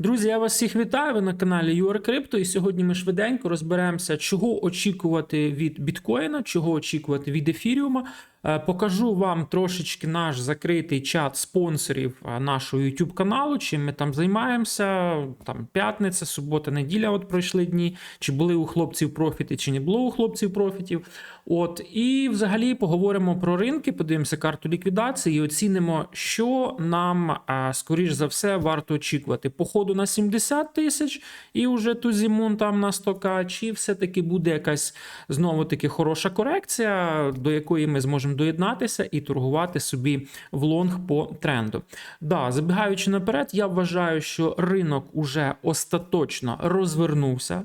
Друзі, я вас всіх вітаю. Ви на каналі URCrypto, і сьогодні ми швиденько розберемося, чого очікувати від біткоїна, чого очікувати від ефіріума. Е, Покажу вам трошечки наш закритий чат спонсорів е, нашого YouTube каналу, чим ми там займаємося. Там п'ятниця, субота, неділя. От пройшли дні. Чи були у хлопців профіти, чи не було у хлопців профітів. От і взагалі поговоримо про ринки, подивимося карту ліквідації і оцінимо, що нам скоріш за все варто очікувати. Походу на 70 тисяч і вже ту зимун там на 100к, чи все-таки буде якась знову таки хороша корекція, до якої ми зможемо доєднатися і торгувати собі в лонг по тренду. Да, забігаючи наперед, я вважаю, що ринок уже остаточно розвернувся.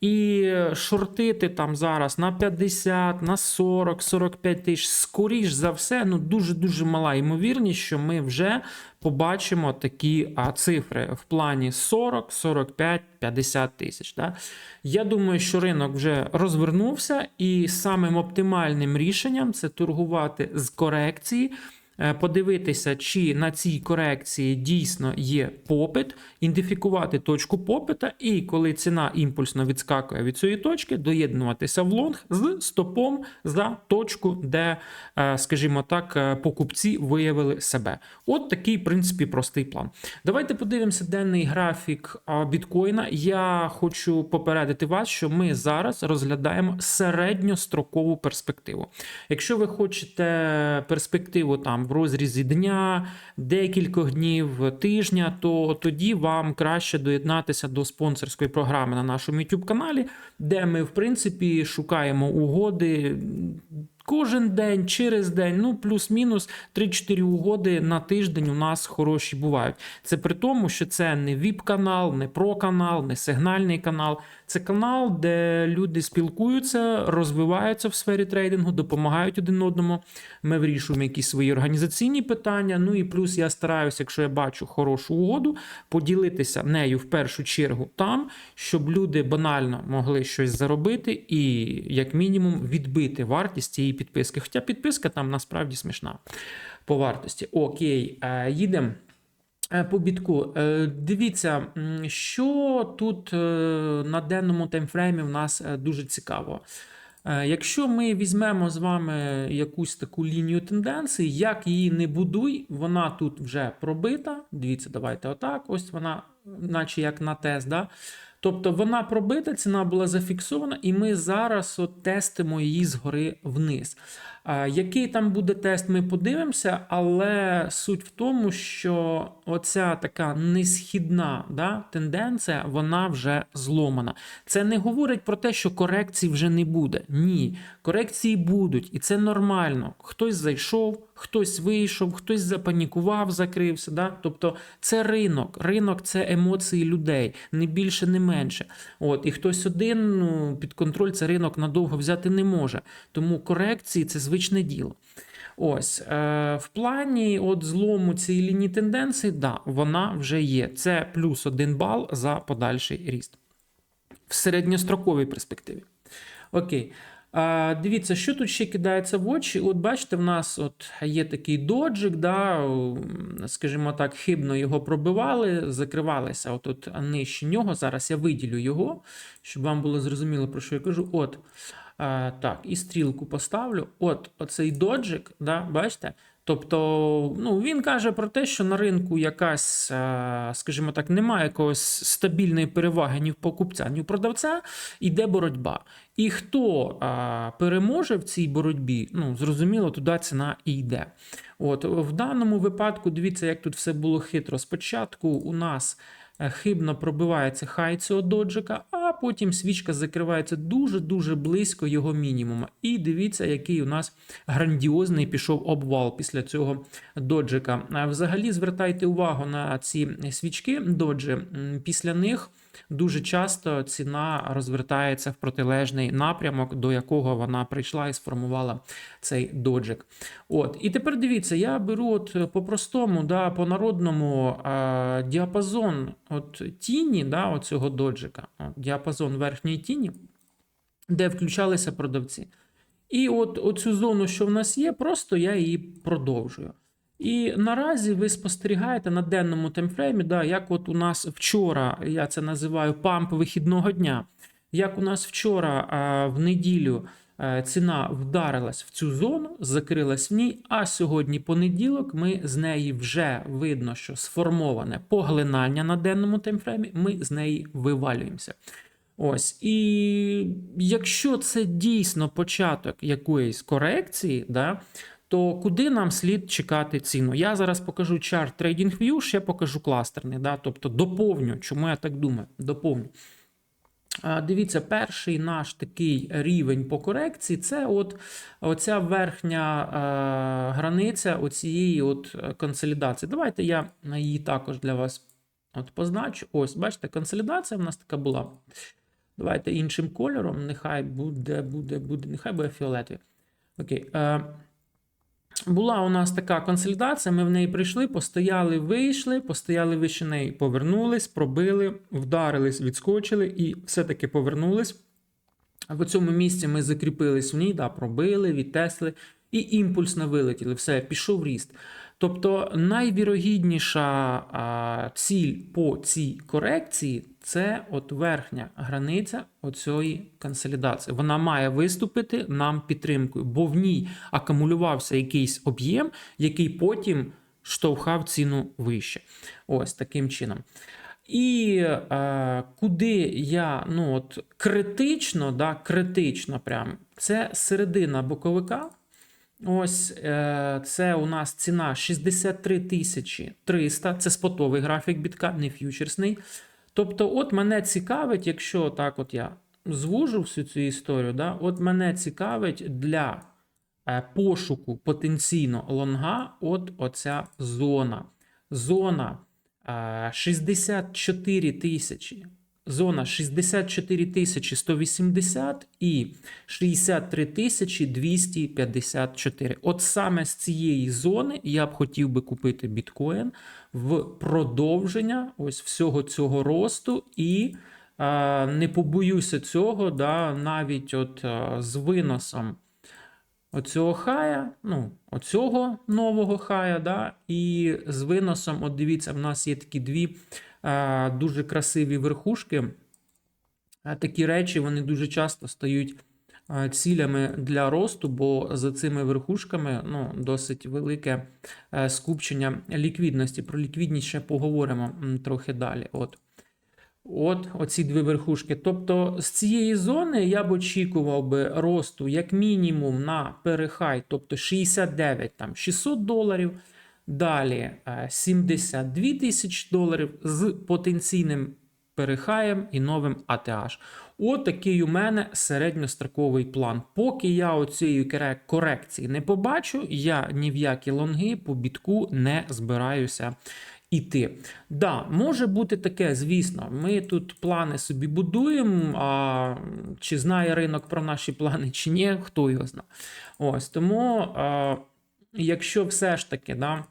І шортити там зараз на 50, на 40, 45 тисяч, скоріш за все, ну дуже-дуже мала ймовірність, що ми вже побачимо такі а, цифри в плані 40, 45, 50 тисяч. Да? Я думаю, що ринок вже розвернувся, і самим оптимальним рішенням це торгувати з корекції. Е, Подивитися, чи на цій корекції дійсно є попит, ідентифікувати точку попита, і коли ціна імпульсно відскакує від цієї точки, доєднуватися в лонг з стопом за точку, де, е, скажімо так, е, покупці виявили себе. От такий, в принципі, простий план. Давайте подивимося денний графік біткоїна. Я хочу попередити вас, що ми зараз розглядаємо середньострокову перспективу. Якщо ви хочете перспективу там в розрізі дня, декількох днів, тижня, то тоді вам краще доєднатися до спонсорської програми на нашому YouTube каналі, де ми, в принципі, шукаємо угоди. Кожен день, через день, ну плюс-мінус 3-4 угоди на тиждень у нас хороші бувають. Це при тому, що це не ВІП-канал, не про-канал, не сигнальний канал. Це канал, де люди спілкуються, розвиваються в сфері трейдингу, допомагають один одному. Ми вирішуємо якісь свої організаційні питання. Ну і плюс я стараюся, якщо я бачу хорошу угоду, поділитися нею в першу чергу там, щоб люди банально могли щось заробити і, як мінімум, відбити вартість цієї підписки. Хоча підписка там насправді смішна по вартості. Окей, е, їдемо. Е, По бітку. Е, Дивіться, що тут на денному таймфреймі в нас дуже цікаво. Якщо ми візьмемо з вами якусь таку лінію тенденції, як її не будуй, вона тут вже пробита. Дивіться, давайте отак. Ось вона, наче як на тест. Да? Тобто вона пробита, ціна була зафіксована, і ми зараз от тестимо її згори вниз. Який там буде тест, ми подивимося, але суть в тому, що оця така несхідна да, тенденція, вона вже зломана. Це не говорить про те, що корекцій вже не буде. Ні, корекції будуть, і це нормально. Хтось зайшов, хтось вийшов, хтось запанікував, закрився. Да? Тобто це ринок. Ринок це емоції людей, не більше, не менше. От, і хтось один ну, під контроль це ринок надовго взяти не може. Тому корекції це звичне діло. Ось е, в плані от злому цієї лінії тенденції, да, вона вже є. Це плюс один бал за подальший ріст в середньостроковій перспективі. Окей. А, дивіться, що тут ще кидається в очі. От бачите, в нас от є такий доджик, да, скажімо так, хибно його пробивали, закривалися от, от нижче нього. Зараз я виділю його, щоб вам було зрозуміло, про що я кажу. От, а, так, і стрілку поставлю. От, оцей доджик, да, бачите? Тобто, ну, він каже про те, що на ринку якась, скажімо так, немає якогось стабільної переваги ні в покупця, ні в продавця, іде боротьба. І хто а, переможе в цій боротьбі, ну, зрозуміло, туди ціна і йде. От, в даному випадку, дивіться, як тут все було хитро. Спочатку у нас е, хибно пробивається хай цього доджика, а потім свічка закривається дуже-дуже близько його мінімума. І дивіться, який у нас грандіозний пішов обвал після цього доджика. Взагалі звертайте увагу на ці свічки доджі. Після них дуже часто ціна розвертається в протилежний напрямок, до якого вона прийшла і сформувала цей доджик. От, і тепер дивіться, я беру от по-простому, да, по-народному е, діапазон от тіні да, оцього доджика, от, діапазон верхньої тіні, де включалися продавці. І от оцю зону, що в нас є, просто я її продовжую. І наразі ви спостерігаєте на денному таймфреймі, да, як от у нас вчора, я це називаю памп вихідного дня. Як у нас вчора в неділю е, ціна вдарилась в цю зону, закрилась в ній, а сьогодні понеділок ми з неї вже видно, що сформоване поглинання на денному таймфреймі, ми з неї вивалюємося. Ось, і якщо це дійсно початок якоїсь корекції, да, то куди нам слід чекати ціну? Я зараз покажу чарт TradingView, ще покажу кластерний, да, тобто доповню, чому я так думаю, доповню. Дивіться, перший наш такий рівень по корекції це от оця верхня е, границя оцієї от консолідації. Давайте я її також для вас от позначу. Ось, бачите, консолідація в нас така була. Давайте іншим кольором. Нехай буде, буде, буде, нехай буде фіолетовий. Окей. Е, була у нас така консолідація, ми в неї прийшли, постояли, вийшли, постояли вище неї, повернулись, пробили, вдарились, відскочили і все-таки повернулись. В цьому місці ми закріпились в ній, да, пробили, відтесли і імпульсно вилетіли. Все, пішов ріст. Тобто найвірогідніша ціль по цій корекції це от верхня границя оцієї консолідації. Вона має виступити нам підтримкою, бо в ній акумулювався якийсь об'єм, який потім штовхав ціну вище. Ось таким чином. І е, куди я ну от критично, да, критично прям, це середина боковика. Ось е, це у нас ціна 63 тисячі 300. Це спотовий графік бітка, не ф'ючерсний. Тобто, от мене цікавить, якщо так от я звужу всю цю історію, да, от мене цікавить для е, пошуку потенційно лонга от оця зона. Зона е, 64 тисячі. Зона 64 тисячі 180 і 63 тисячі 254. От саме з цієї зони я б хотів би купити біткоін в продовження ось всього цього росту, і не побоюся цього, да, навіть от з виносом оцього хая, ну, оцього нового хая, да, і з виносом, от дивіться, в нас є такі дві дуже красиві верхушки. Е, Такі речі вони дуже часто стають е, цілями для росту, бо за цими верхушками ну, досить велике е, скупчення ліквідності. Про ліквідність ще поговоримо трохи далі. От. От оці дві верхушки. Тобто з цієї зони я б очікував би росту як мінімум на перехай, тобто 69 там 600 доларів. Далі е, 72 тисячі доларів з потенційним перехаєм і новим. От такий у мене середньостроковий план. Поки я оцієї корекції не побачу, я ні в які лонги по бітку не збираюся іти. Да, може бути таке, звісно. Ми тут плани собі будуємо. А чи знає ринок про наші плани, чи ні, хто його знає. Ось тому, а, якщо все ж таки, да,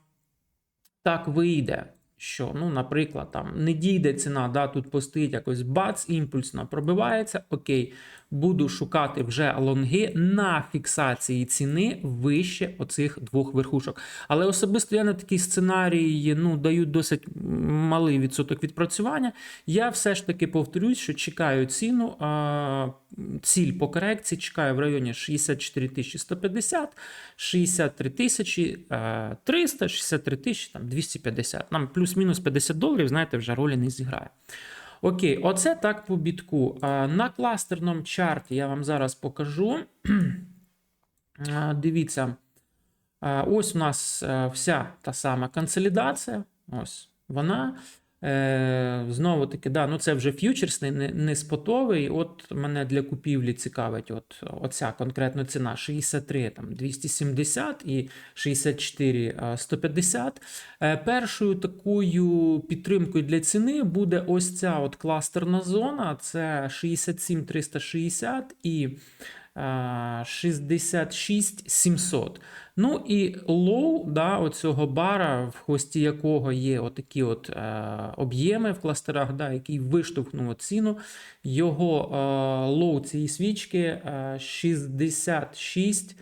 так вийде, що, ну, наприклад, там не дійде ціна, да, тут постить якось бац, імпульсно пробивається. Окей, буду шукати вже лонги на фіксації ціни вище оцих двох верхушок. Але особисто я на такий сценарій ну, даю досить малий відсоток відпрацювання. Я все ж таки повторюсь, що чекаю ціну, а, ціль по корекції чекаю в районі 64 150, 63 тисячі е, 300, 63 тисячі 250. Нам плюс-мінус 50 доларів, знаєте, вже ролі не зіграє. Окей, оце так по бітку. На кластерному чарті я вам зараз покажу. Дивіться, ось у нас е, вся та сама консолідація. Ось вона. Е, Знову таки, да, ну це вже ф'ючерсний, не, не спотовий. От мене для купівлі цікавить от, оця конкретно ціна 63 там, 270 і 64 е, 150. Е, Першою такою підтримкою для ціни буде ось ця от кластерна зона. Це 67 360 і е, 66 700. Ну і лоу да, оцього бара, в хвості якого є отакі от е, об'єми в кластерах, да, який виштовхнув ціну. Його е, лоу цієї свічки е, 66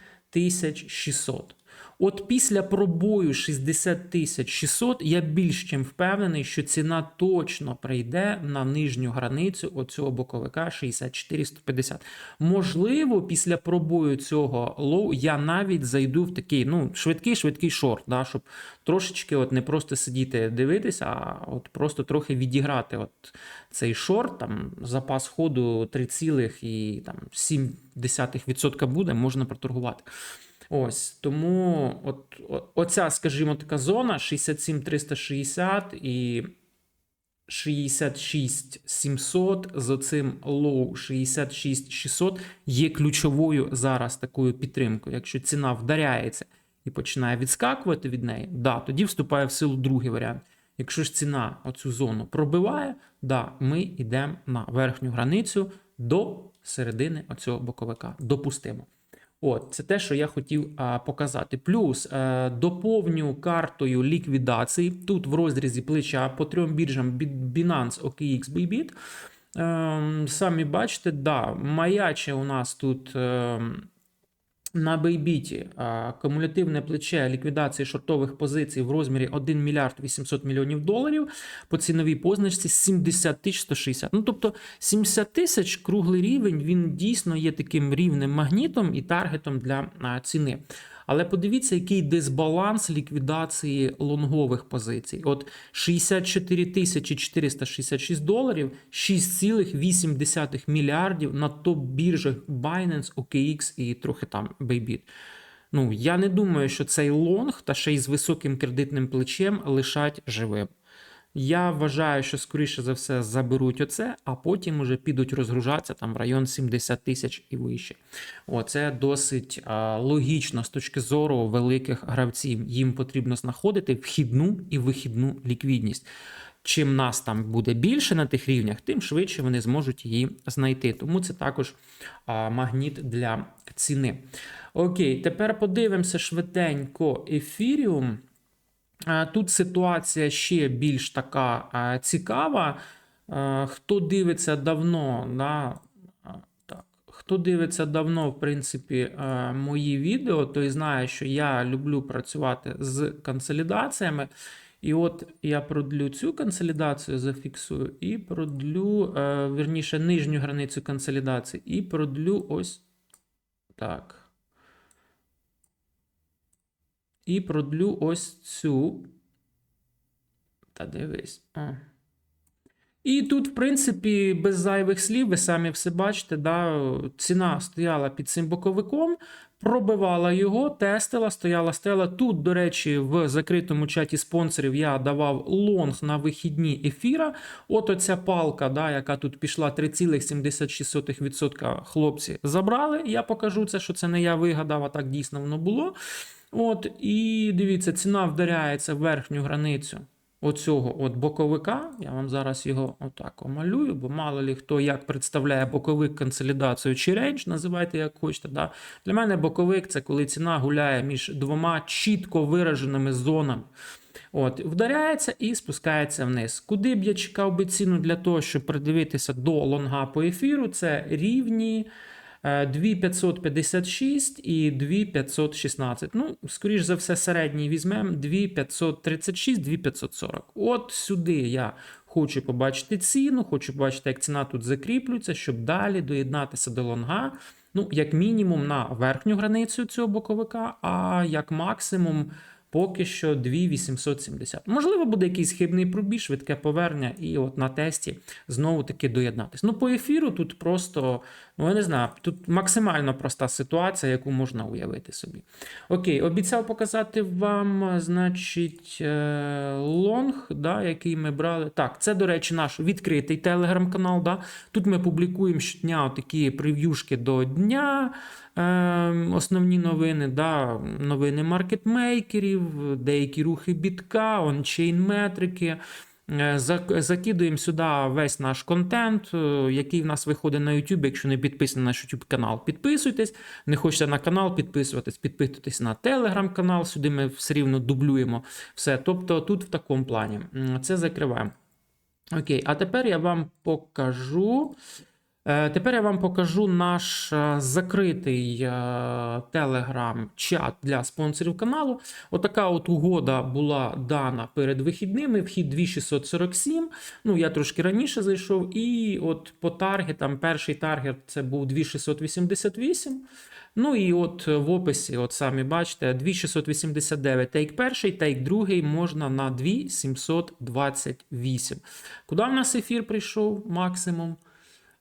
600. От після пробою 60 тисяч 600 я більш чим впевнений, що ціна точно прийде на нижню границю оцього боковика 64-150. Можливо, після пробою цього лоу я навіть зайду в такий ну, швидкий швидкий шорт, да, щоб трошечки от не просто сидіти дивитися, а от просто трохи відіграти от цей шорт, там запас ходу 3,7% буде, можна проторгувати. Ось тому, от, оця, скажімо, така зона 67 360 і 66 700 з оцим лоу 66 600 є ключовою зараз такою підтримкою. Якщо ціна вдаряється і починає відскакувати від неї, да, тоді вступає в силу другий варіант. Якщо ж ціна оцю зону пробиває, да, ми йдемо на верхню границю до середини оцього боковика. Допустимо. От, це те, що я хотів а, показати. Плюс е, доповню картою ліквідації. Тут в розрізі плеча по трьом біржам Binance, OKX, Bybit. Ем, самі бачите, да, маяче у нас тут. ем, на Бейбіті кумулятивне плече ліквідації шортових позицій в розмірі 1 мільярд 800 мільйонів доларів по ціновій позначці 70 тисяч 160. Ну тобто 70 тисяч круглий рівень він дійсно є таким рівним магнітом і таргетом для ціни. Але подивіться, який дисбаланс ліквідації лонгових позицій. От 64 тисячі 466 доларів, 6,8 мільярдів на топ-біржах Binance, OKX і трохи там Bybit. Ну, я не думаю, що цей лонг та ще й з високим кредитним плечем лишать живим. Я вважаю, що скоріше за все заберуть оце, а потім уже підуть розгружатися там в район 70 тисяч і вище. Оце досить а, логічно з точки зору великих гравців. Їм потрібно знаходити вхідну і вихідну ліквідність. Чим нас там буде більше на тих рівнях, тим швидше вони зможуть її знайти. Тому це також а, магніт для ціни. Окей, тепер подивимося швиденько ефіріум. Тут ситуація ще більш така цікава. Хто дивиться давно, да, так, хто дивиться давно, в принципі, мої відео, той знає, що я люблю працювати з консолідаціями. І от я продлю цю консолідацію, зафіксую, і продлю, е, вірніше, нижню границю консолідації, і продлю ось так. І продлю ось цю. Та дивись. А. І тут, в принципі, без зайвих слів, ви самі все бачите, да, ціна стояла під цим боковиком, пробивала його, тестила, стояла стела. Тут, до речі, в закритому чаті спонсорів я давав лонг на вихідні ефіра. От оця палка, да, яка тут пішла 3,76% хлопці забрали. Я покажу це, що це не я вигадав, а так дійсно воно було. От, і дивіться, ціна вдаряється в верхню границю оцього от боковика. Я вам зараз його отак омалюю, бо мало ли хто як представляє боковик консолідацію чи рейндж, називайте як хочете. Да? Для мене боковик це коли ціна гуляє між двома чітко вираженими зонами. От, вдаряється і спускається вниз. Куди б я чекав би ціну для того, щоб придивитися до лонга по ефіру, це рівні. Е, 2556 і 2516. Ну, скоріш за все, середній візьмемо 2536, 2540. От сюди я хочу побачити ціну, хочу побачити, як ціна тут закріплюється, щоб далі доєднатися до лонга. Ну, як мінімум на верхню границю цього боковика, а як максимум поки що 2870. Можливо, буде якийсь хибний пробіг, швидке повернення, і от на тесті знову таки доєднатись. Ну, по ефіру тут просто, ну я не знаю, тут максимально проста ситуація, яку можна уявити собі. Окей, обіцяв показати вам, значить, е, лонг, да, який ми брали. Так, це, до речі, наш відкритий телеграм-канал. Да. Тут ми публікуємо щодня такі прев'юшки до дня. Е, Основні новини, да, новини маркетмейкерів, деякі рухи бітка, ончейн метрики. Е, Закидуємо сюди весь наш контент, е, який в нас виходить на YouTube. Якщо не підписані на наш YouTube канал, підписуйтесь. Не хочете на канал підписуватись, підписуйтесь на Telegram канал. Сюди ми все рівно дублюємо все. Тобто тут в такому плані. Це закриваємо. Окей, а тепер я вам покажу. Е, Тепер я вам покажу наш е, закритий телеграм-чат для спонсорів каналу. Отака от угода була дана перед вихідними. Вхід 2647. Ну, я трошки раніше зайшов. І от по таргетам, перший таргет це був 2688. Ну і от в описі, от самі бачите, 2689 тейк перший, тейк другий можна на 2728. Куди в нас ефір прийшов максимум?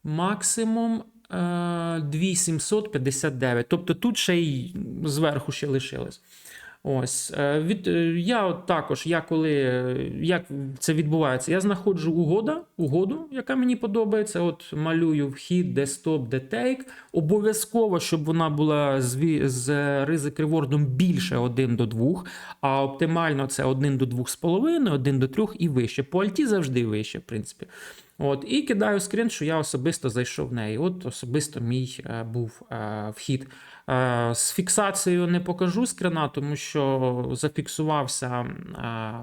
Максимум е, 2759. Тобто тут ще й зверху ще лишилось. Ось е, від е, я також, я коли е, як це відбувається, я знаходжу угода, угоду, яка мені подобається. От малюю вхід, де стоп, де тейк. Обов'язково, щоб вона була з, з ризик ревордом більше 1 до 2, а оптимально це 1 до 2,5, 1 до 3 і вище. По альті завжди вище, в принципі. От, і кидаю скрін, що я особисто зайшов в неї. От особисто мій був вхід. Е, з фіксацією не покажу скрина, тому що зафіксувався е,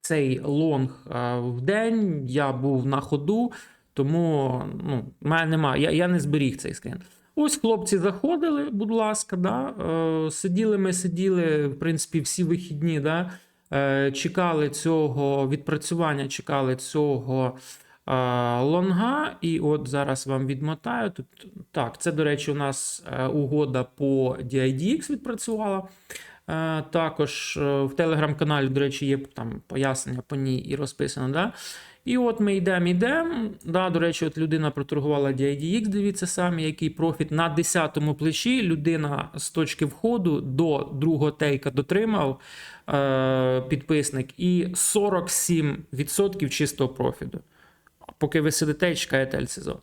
цей лонг е, в день. Я був на ходу, тому ну, мене немає. Я, я не зберіг цей скрін. Ось хлопці заходили, будь ласка, да, сиділи ми, сиділи, в принципі, всі вихідні, да, чекали цього відпрацювання, чекали цього лонга. І от зараз вам відмотаю. Тут, так, це, до речі, у нас е, угода по DIDX відпрацювала. Е, Також е, в телеграм-каналі, до речі, є там пояснення по ній і розписано. Да? І от ми йдемо, йдемо. Да, до речі, от людина проторгувала DIDX, дивіться самі, який профіт на 10-му плечі. Людина з точки входу до другого тейка дотримав е, підписник і 47% чистого профіту. Поки ви сидите і чекаєте альсізо.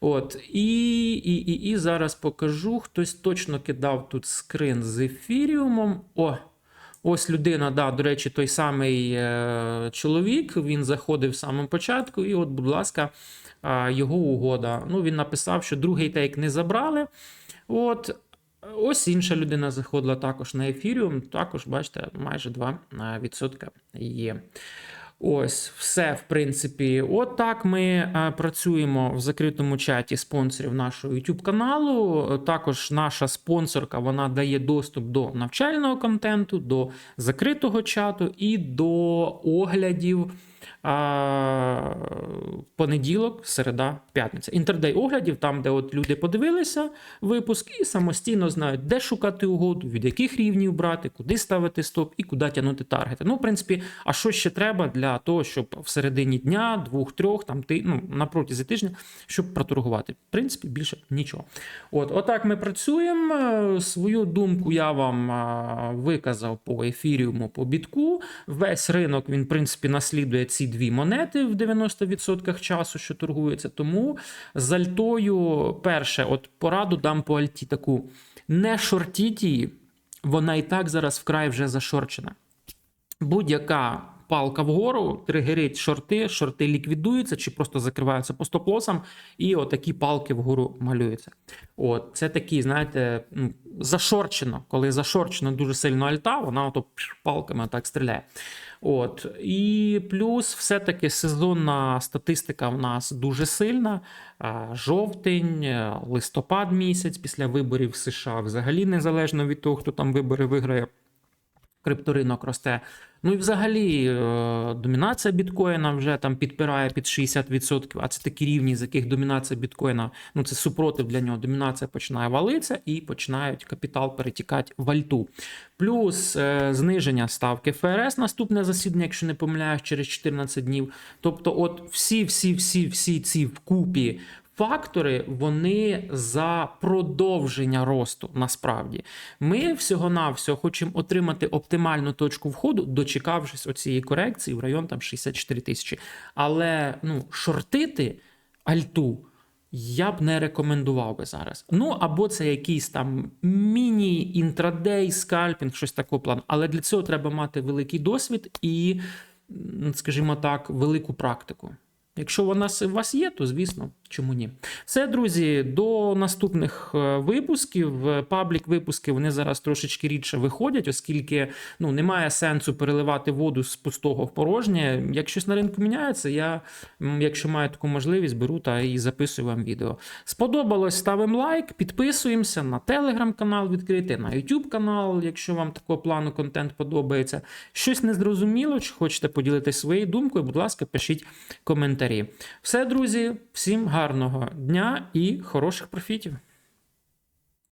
От. І, і, і, і зараз покажу. Хтось точно кидав тут скрин з ефіріумом. О! Ось людина, да, до речі, той самий е, чоловік. Він заходив в самому початку, і от, будь ласка, е, його угода. Ну, він написав, що другий тейк не забрали. От. Ось інша людина заходила також на ефіріум. Також, бачите, майже 2% є. Ось, все, в принципі, от так ми е, працюємо в закритому чаті спонсорів нашого YouTube каналу. Також наша спонсорка вона дає доступ до навчального контенту, до закритого чату і до оглядів. А, понеділок, середа, п'ятниця. Інтердей оглядів, там, де от люди подивилися випуск, і самостійно знають, де шукати угоду, від яких рівнів брати, куди ставити стоп і куди тягнути таргети. Ну, в принципі, а що ще треба для того, щоб в середині дня, двох-трьох, там ти ну, на протязі тижня, щоб проторгувати. В принципі, більше нічого. От, отак ми працюємо. Е, Свою думку я вам виказав по ефіріуму, по бітку. Весь ринок він, в принципі, наслідує ці дві монети в 90% часу, що торгується. Тому з альтою, перше, от пораду дам по альті таку: не шортіть її, вона і так зараз вкрай вже зашорчена. Будь-яка палка вгору, тригерить шорти, шорти ліквідуються чи просто закриваються по стоп-лосам, і отакі палки вгору малюються. От, це такі, знаєте, зашорчено. Коли зашорчено дуже сильно альта, вона ото палками так стріляє. От. І плюс, все-таки сезонна статистика в нас дуже сильна. Жовтень, е, листопад місяць після виборів в США, взагалі незалежно від того, хто там вибори виграє крипторинок росте. Ну і взагалі е, домінація біткоїна вже там підпирає під 60%, а це такі рівні, з яких домінація біткоїна, ну це супротив для нього. Домінація починає валитися і починають капітал перетікати в альту. Плюс е, зниження ставки ФРС, наступне засідання, якщо не помиляюсь, через 14 днів. Тобто, от всі, всі, всі, всі ці вкупі фактори вони за продовження росту. Насправді, ми всього-навсього хочемо отримати оптимальну точку входу, дочекавшись оцієї корекції в район там 64 тисячі. Але ну, шортити альту. Я б не рекомендував би зараз. Ну або це якийсь там міні-інтрадей, скальпінг, щось такого плану. Але для цього треба мати великий досвід і, скажімо так, велику практику. Якщо вона у вас є, то звісно, чому ні. Все, друзі, до наступних е, випусків. Е, Паблік випуски вони зараз трошечки рідше виходять, оскільки ну, немає сенсу переливати воду з пустого в порожнє. Як щось на ринку міняється, я, якщо маю таку можливість, беру та і записую вам відео. Сподобалось, ставимо лайк, підписуємося на телеграм-канал відкритий, на YouTube канал, якщо вам такого плану контент подобається. Щось незрозуміло, чи хочете поділитися своєю думкою, будь ласка, пишіть коментарі. Все, друзі, всім гарного дня і хороших профітів!